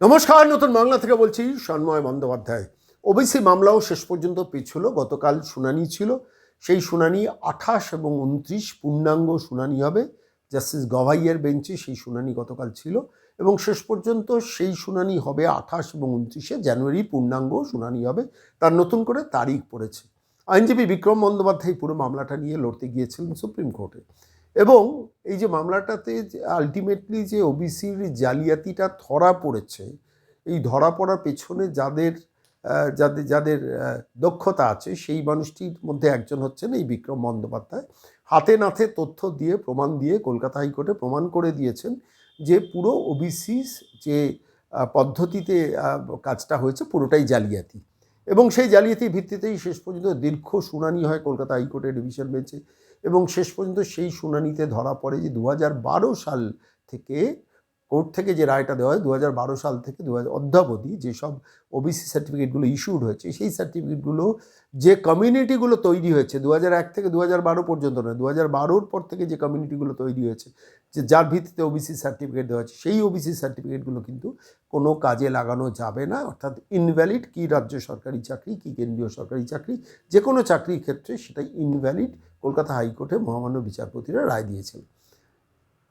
নমস্কার, নতুন বাংলা থেকে বলছি সন্ময় বন্দ্যোপাধ্যায়। ওবিসি মামলাও শেষ পর্যন্ত পেছল, গতকাল শুনানি ছিল। সেই শুনানি আঠাশ এবং উনত্রিশ পূর্ণাঙ্গ শুনানি হবে। জাস্টিস গভাইয়ের বেঞ্চে সেই শুনানি গতকাল ছিল এবং শেষ পর্যন্ত সেই শুনানি হবে আঠাশ এবং উনত্রিশে জানুয়ারি, পূর্ণাঙ্গ শুনানি হবে। তার নতুন করে তারিখ পড়েছে। আইনজীবী বিক্রম বন্দ্যোপাধ্যায় পুরো মামলাটা নিয়ে লড়তে গিয়েছিলেন সুপ্রিম কোর্টে। এবং এই যে মামলাটাতে আলটিমেটলি যে ওবিসির জালিয়াতিটা ধরা পড়েছে, এই ধরা পড়ার পেছনে যাদের যাদের যাদের দক্ষতা আছে, সেই মানুষটির মধ্যে একজন হচ্ছেন এই বিক্রম বন্দ্যোপাধ্যায়। হাতে নাতে তথ্য দিয়ে, প্রমাণ দিয়ে কলকাতা হাইকোর্টে প্রমাণ করে দিয়েছেন যে পুরো ওবিসি যে পদ্ধতিতে কাজটা হয়েছে পুরোটাই জালিয়াতি। এবং সেই জালিয়াতির ভিত্তিতেই শেষ পর্যন্ত দীর্ঘ শুনানি হয় কলকাতা হাইকোর্টের ডিভিশন বেঞ্চে। এবং শেষ পর্যন্ত সেই শুনানিতে ধরা পড়ে যে দু হাজার বারো সাল থেকে কোর্ট থেকে যে রায়টা দেওয়া হয় দু হাজার বারো সাল থেকে দু হাজার অদ্যাবধি যেসব ওবিসি সার্টিফিকেটগুলো ইস্যুড হয়েছে, সেই সার্টিফিকেটগুলো যে কমিউনিটিগুলো তৈরি হয়েছে দু এক থেকে দু হাজার বারো পর্যন্ত নয় দু বারোর পর থেকে যে কমিউনিটিগুলো তৈরি হয়েছে, যে যার ভিত্তিতে ওবিসি সার্টিফিকেট দেওয়া হয়েছে, সেই ওবিসি সার্টিফিকেটগুলো কিন্তু কোনো কাজে লাগানো যাবে না, অর্থাৎ ইনভ্যালিড কি রাজ্য সরকারি চাকরি, কি কেন্দ্রীয় সরকারি চাকরি, যে কোনো চাকরির ক্ষেত্রে সেটাই ইনভ্যালিড কলকাতা হাইকোর্টে মহামান্য বিচারপতিরা রায় দিয়েছিলেন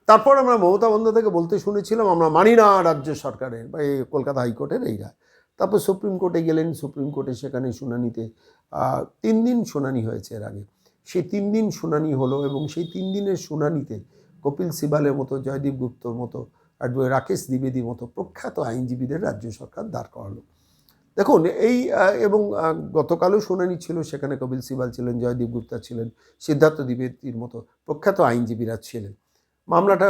তারপর আমরা মমতা বন্দ্যোপাধ্যায়কে বলতে শুনেছিলাম, আমরা মানি না রাজ্য সরকারের বা এই কলকাতা হাইকোর্টের এই রায় তারপর সুপ্রিম কোর্টে গেলেন, সুপ্রিম কোর্টে সেখানে শুনানিতে তিন দিন শুনানি হয়েছে এর আগে। সেই তিন দিন শুনানি হলো এবং সেই তিন দিনের শুনানিতে কপিল সিবালের মতো, জয়দীপ গুপ্তর মতো, অ্যাডভোকেট রাকেশ দ্বিবেদীর মতো প্রখ্যাত আইনজীবীদের রাজ্য সরকার দাঁড় করালো। দেখুন, এই এবং গতকালও শুনানি ছিল, সেখানে কপিল সিবাল ছিলেন, জয়দীপ গুপ্তা ছিলেন, সিদ্ধার্থ দ্বিবেদীর মতো প্রখ্যাত আইনজীবীরা ছিলেন। মামলাটা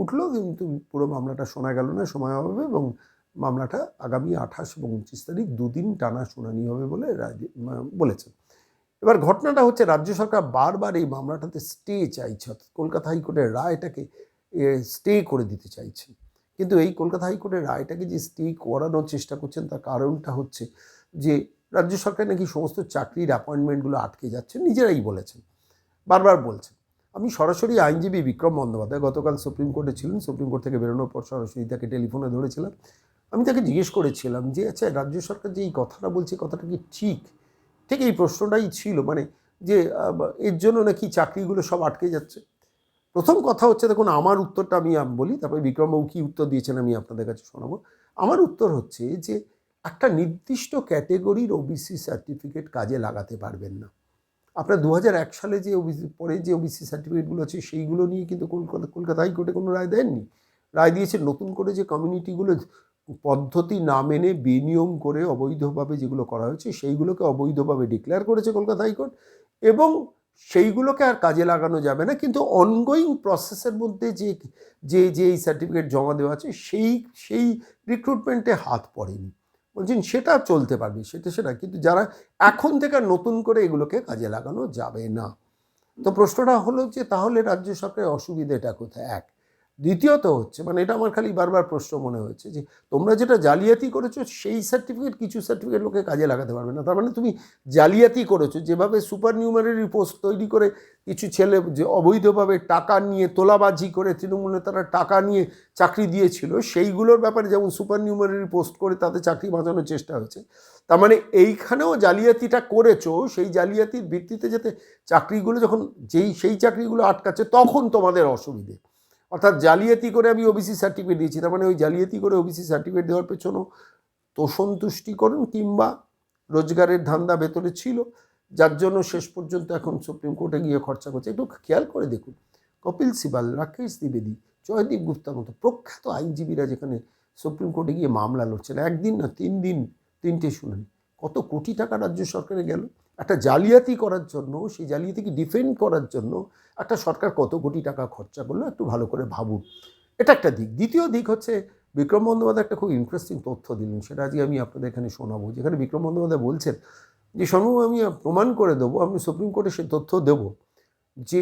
উঠল কিন্তু পুরো মামলাটা শোনা গেল না, সময় হবে এবং মামলাটা আগামী আঠাশ এবং উনত্রিশ তারিখ দুদিন টানা শুনানি হবে বলে বলেছেন। এবার ঘটনাটা হচ্ছে রাজ্য সরকার বারবার এই মামলাটাতে স্টে চাইছে, অর্থাৎ কলকাতা হাইকোর্টের রায়টাকে স্টে করে দিতে চাইছেন কিন্তু এই কলকাতা হাইকোর্টের রায়টাকে যে স্টে করানোর চেষ্টা করছেন, তার কারণটা হচ্ছে যে রাজ্য সরকার নাকি সমস্ত চাকরির অ্যাপয়েন্টমেন্টগুলো আটকে যাচ্ছে, নিজেরাই বলেছেন। বারবার বলছেন। আমি সরাসরি আইনজীবী বিক্রম বন্দ্যোপাধ্যায় গতকাল সুপ্রিম কোর্টে ছিলেন, সুপ্রিম কোর্ট থেকে বেরোনোর পর সরাসরি তাকে টেলিফোনে ধরেছিলাম। আমি তাকে জিজ্ঞেস করেছিলাম যে আচ্ছা রাজ্য সরকার যে এই কথাটা বলছে কথাটা কি ঠিক? ঠিক এই প্রশ্নটাই ছিল মানে যে এর জন্য নাকি চাকরিগুলো সব আটকে যাচ্ছে। প্রথম কথা হচ্ছে, দেখুন, আমার উত্তরটা আমি বলি, তারপরে বিক্রমবাবু কী উত্তর দিয়েছেন আমি আপনাদের কাছে শোনাবো। আমার উত্তর হচ্ছে যে, একটা নির্দিষ্ট ক্যাটেগরির ওবিসি সার্টিফিকেট কাজে লাগাতে পারবেন না। আপনার দু সালে যে ওবিসি, পরে যে ওবিসি সার্টিফিকেটগুলো আছে, সেইগুলো নিয়ে কিন্তু কলকাতা কলকাতা হাইকোর্টে কোনো রায় দেননি। রায় দিয়েছে নতুন করে যে কমিউনিটিগুলো পদ্ধতি না মেনে বেনিয়ম করে অবৈধভাবে যেগুলো করা হয়েছে, সেইগুলোকে অবৈধভাবে ডিক্লেয়ার করেছে কলকাতা হাইকোর্ট এবং সেইগুলোকে আর কাজে লাগানো যাবে না। কিন্তু অনগোয়িং প্রসেসের মধ্যে যে যে যে এই সার্টিফিকেট জমা দেওয়া আছে, সেই সেই রিক্রুটমেন্টে হাত পড়েনি। বলছেন সেটা চলতে পারবে, সেটা সেটা। কিন্তু যারা এখন থেকে নতুন করে এগুলোকে কাজে লাগানো যাবে না। তো প্রশ্নটা হলো যে, তাহলে রাজ্য সরকারের অসুবিধাটা কোথায়? এক দ্বিতীয়ত হচ্ছে মানে এটা আমার খালি বারবার প্রশ্ন মনে হয়েছে যে তোমরা যেটা জালিয়াতি করেছ সেই সার্টিফিকেট কিছু সার্টিফিকেট লোকে কাজে লাগাতে পারবে না। তার মানে তুমি জালিয়াতি করেছ, যেভাবে সুপার নিউমারি পোস্ট তৈরি করে কিছু ছেলে যে অবৈধভাবে টাকা নিয়ে তোলাবাজি করে তৃণমূল নেতারা টাকা নিয়ে চাকরি দিয়েছিল, সেইগুলোর ব্যাপারে যেমন সুপার নিউমারি পোস্ট করে তাতে চাকরি বাঁচানোর চেষ্টা হয়েছে, তার মানে এইখানেও জালিয়াতিটা করেছ, সেই জালিয়াতির ভিত্তিতে যাতে চাকরিগুলো যখন যেই, সেই চাকরিগুলো আটকাচ্ছে, তখন তোমাদের অসুবিধে। অর্থাৎ জালিয়াতি করে আমি ওবিসি সার্টিফিকেট দিয়েছি, তার মানে ওই জালিয়াতি করে ওবিসি সার্টিফিকেট দেওয়ার পেছনেও তো সন্তুষ্টিকরণ কিংবা রোজগারের ধান্দা ভেতরে ছিল, যার জন্য শেষ পর্যন্ত এখন সুপ্রিম কোর্টে গিয়ে খরচা করছে। একটু খেয়াল করে দেখুন, কপিল সিবাল, রাকেশ দ্বিবেদী, জয়দীপ গুপ্তার মতো প্রখ্যাত আইনজীবীরা যেখানে সুপ্রিম কোর্টে গিয়ে মামলা লড়ছেন, একদিন না তিন দিন, তিনটে শুনানি, কত কোটি টাকা রাজ্য সরকারে গেল? একটা জালিয়াতি করার জন্য, সেই জালিয়াতিকে ডিফেন্ড করার জন্য একটা সরকার কত কোটি টাকা খরচা করল একটু ভালো করে ভাবুন। এটা একটা দিক। দ্বিতীয় দিক হচ্ছে, বিক্রম বন্দ্যোপাধ্যায় একটা খুব ইন্টারেস্টিং তথ্য দিলেন, সেটা আজকে আমি আপনাদের এখানে শোনাবো। যেখানে বিক্রম বন্দ্যোপাধ্যায় বলছেন যে সম্ভব আমি প্রমাণ করে দেবো, আমি সুপ্রিম কোর্টে সে তথ্য দেবো যে,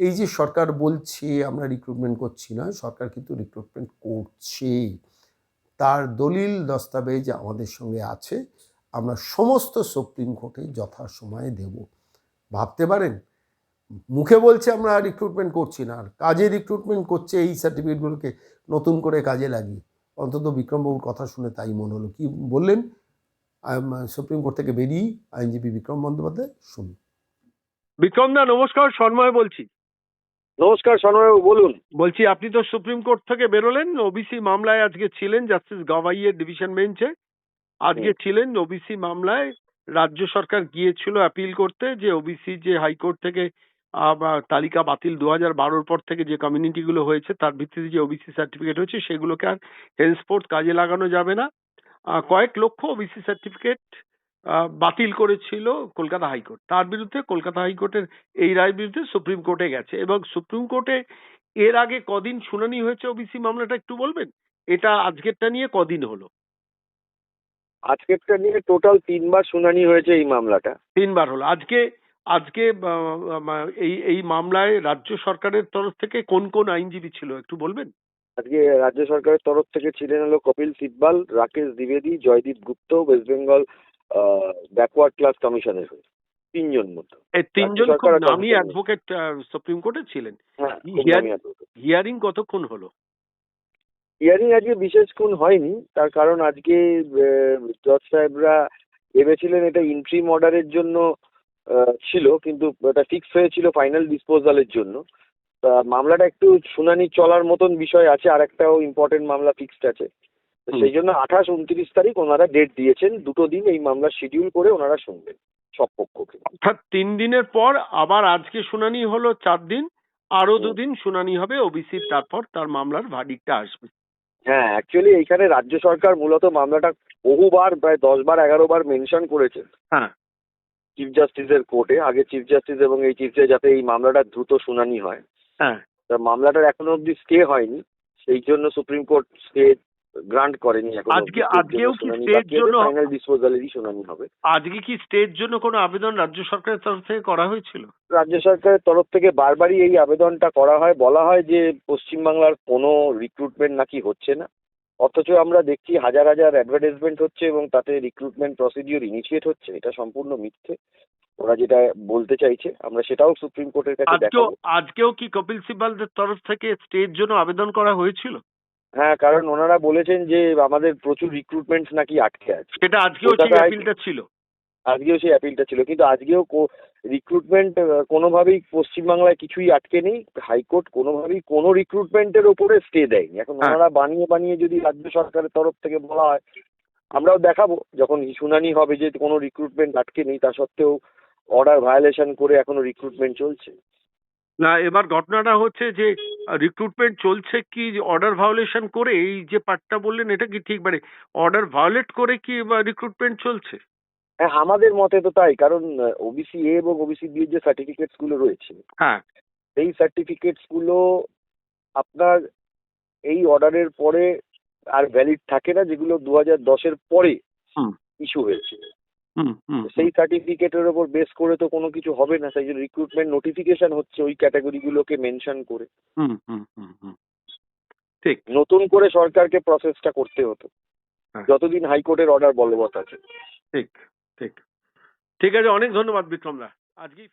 এই যে সরকার বলছে, আমরা রিক্রুটমেন্ট করছি না, সরকার কিন্তু রিক্রুটমেন্ট করছে তার দলিল, দস্তাবেজ আমাদের সঙ্গে আছে। আমরা সমস্ত সুপ্রিম কোর্টে যথাসময়ে দেব। ভাবতে পারেন? মুখে বলছে আমরা রিক্রুটমেন্ট করছি না আর কাজে রিক্রুটমেন্ট করছে এই সার্টিফিকেটগুলোকে নতুন করে কাজে লাগিয়ে। অন্তত বিক্রমবাবুর কথা শুনে তাই মনে হলো। কি বললেন? সুপ্রিম কোর্ট থেকে বেরিয়ে আইনজীবী বিক্রম বন্দ্যোপাধ্যায় শুনুন। বিক্রম দা নমস্কার সন্ময় বলছি। নমস্কার সনবাবু বলুন। বলছি আপনি তো সুপ্রিম কোর্ট থেকে বেরোলেন ওবিসি মামলায় আজকে ছিলেন জাস্টিস গাভাইয়ের ডিভিশন বেঞ্চে। আজকে ছিলেন ওবিসি মামলায় রাজ্য সরকার গিয়েছিল অ্যাপিল করতে যে ওবিসি যে হাইকোর্ট থেকে তালিকা বাতিল দু হাজার বারোর পর থেকে যে কমিউনিটিগুলো হয়েছে, তার ভিত্তিতে যে ওবিসি সার্টিফিকেট হয়েছে, সেগুলোকে আর হেন্সপোর্ট কাজে লাগানো যাবে না। কয়েক লক্ষ ওবিসি সার্টিফিকেট বাতিল করেছিল কলকাতা হাইকোর্ট তার বিরুদ্ধে কলকাতা হাইকোর্টের এই রায়ের বিরুদ্ধে সুপ্রিম কোর্টে গেছে এবং সুপ্রিম কোর্টে এর আগে কদিন শুনানি হয়েছে ওবিসি মামলাটা একটু বলবেন? এটা আজকেরটা নিয়ে কদিন হলো? আজকেরটা নিয়ে টোটাল তিনবার শুনানি হয়েছে এই মামলাটা। তিনবার হলো। আজকে আজকে এই এই মামলায় রাজ্য সরকারের তরফ থেকে কোন কোন আইনজীবী ছিল একটু বলবেন? আজকে রাজ্য সরকারের তরফ থেকে ছিলেন হলো কপিল সিব্বাল রাকেশ দ্বিবেদী Joydeep Gupta West Bengal backward class কমিশনের হয়ে। তিনজন মতো। এই তিনজন খুব নামি অ্যাডভোকেট সুপ্রিম কোর্টে ছিলেন। হ্যাঁ হিয়ারিং কতক্ষণ হলো? হিয়ারিং আজকে বিশেষক্ষণ হয়নি তার কারণ আজকে জজ সাহেবরা ভেবেছিলেন এটা ইন্ট্রিম অর্ডারের জন্য ছিল কিন্তু এটা ফিক্স হয়েছিল ফাইনাল ডিসপোজালের জন্য। তা মামলাটা একটু শুনানি চলার মতন বিষয় আছে আর একটাও ইম্পর্টেন্ট মামলা ফিক্সড আছে। সেই জন্য আঠাশ উনত্রিশ তারিখ ওনারা ডেট দিয়েছেন দুটো দিন এই মামলা শিডিউল করে ওনারা শুনবেন সব পক্ষকে। অর্থাৎ তিন দিনের পর আবার আজকে শুনানি হলো চার দিন আরও দুদিন শুনানি হবে ওবিসির তারপর তার মামলার ভার্ডিকটা আসবে। হ্যাঁ অ্যাকচুয়ালি এইখানে রাজ্য সরকার মূলত মামলাটা বহুবার প্রায় দশ বার এগারো বার মেনশন করেছে। হ্যাঁ। চিফ জাস্টিসের কোর্টে আগে চিফ জাস্টিস এবং এই চিফ জাস্টিস যাতে এই মামলাটা দ্রুত শুনানি হয়। হ্যাঁ। তা মামলাটার এখনও অব্দি স্টে হয়নি। সেই জন্য সুপ্রিম কোর্ট স্টে গ্রান্ট করেনি আজকে- আজকেও কি stay-র জন্য- ফাইনাল ডিসপোজালেরই শুনানি হবে। আজকে কি স্টেট জন্য কোনো আবেদন রাজ্য সরকারের তরফ থেকে করা হয়েছিল? রাজ্য সরকারের তরফ থেকে বারবারই এই আবেদনটা করা হয়। বলা হয় যে পশ্চিমবাংলার কোনো রিক্রুটমেন্ট নাকি হচ্ছে না। অথচ আমরা দেখছি হাজার হাজার অ্যাডভার্টাইজমেন্ট হচ্ছে এবং তাতে রিক্রুটমেন্ট প্রসিডিওর ইনিশিয়েট হচ্ছে। এটা সম্পূর্ণ মিথ্যে। ওরা যেটা বলতে চাইছে আমরা সেটাও সুপ্রিম কোর্টের কাছে আজকেও আজকেও কি কপিল তরফ থেকে স্টেট জন্য আবেদন করা হয়েছিল? হ্যাঁ কারণ ওনারা বলেছেন যে আমাদের প্রচুর রিক্রুটমেন্ট নাকি আটকে আছে। সেটা আজকেও সেই অ্যাপিলটা ছিল। আজকেও সেই অ্যাপিলটা ছিল। কিন্তু আজকেও রিক্রুটমেন্ট কোনোভাবেই পশ্চিমবাংলায় কিছুই আটকে নেই। হাইকোর্ট কোনোভাবেই কোনো রিক্রুটমেন্টের ওপরে স্টে দেয়নি। এখন হ্যাঁ। ওনারা বানিয়ে বানিয়ে যদি রাজ্য সরকারের তরফ থেকে বলা হয় আমরাও দেখাবো। যখন শুনানি হবে যে কোনো রিক্রুটমেন্ট আটকে নেই তা সত্ত্বেও অর্ডার ভায়োলেশন করে এখনও রিক্রুটমেন্ট চলছে। না এবার ঘটনাটা হচ্ছে যে রিক্রুটমেন্ট চলছে কি? অর্ডার ভায়োলেশন করে এই যে পার্টটা বললেন এটা কি ঠিক? মানে অর্ডার ভায়োলেট করে কি রিক্রুটমেন্ট চলছে? হ্যাঁ আমাদের মতে তো তাই কারণ ওবিসি এ এবং ওবিসি বি এর যে সার্টিফিকেটসগুলো রয়েছে হ্যাঁ। সেই সার্টিফিকেটসগুলো আপনার এই অর্ডারের পরে আর ভ্যালিড থাকে না যেগুলো দু হাজার দশের পরে হুম। ইস্যু হয়েছে সেই সার্টিফিকেটের ওপর বেস করে তো কোনো কিছু হবে না। সেই জন্য রিক্রুটমেন্ট নোটিফিকেশন হচ্ছে ওই ক্যাটাগরিগুলোকে মেনশন করে। হুম হুম হুম হুম। ঠিক। নতুন করে সরকারকে প্রসেসটা করতে হতো। হ্যাঁ। যতদিন হাইকোর্টের অর্ডার বলবৎ আছে। ঠিক ঠিক। ঠিক আছে অনেক ধন্যবাদ বিক্রমদা। আজকে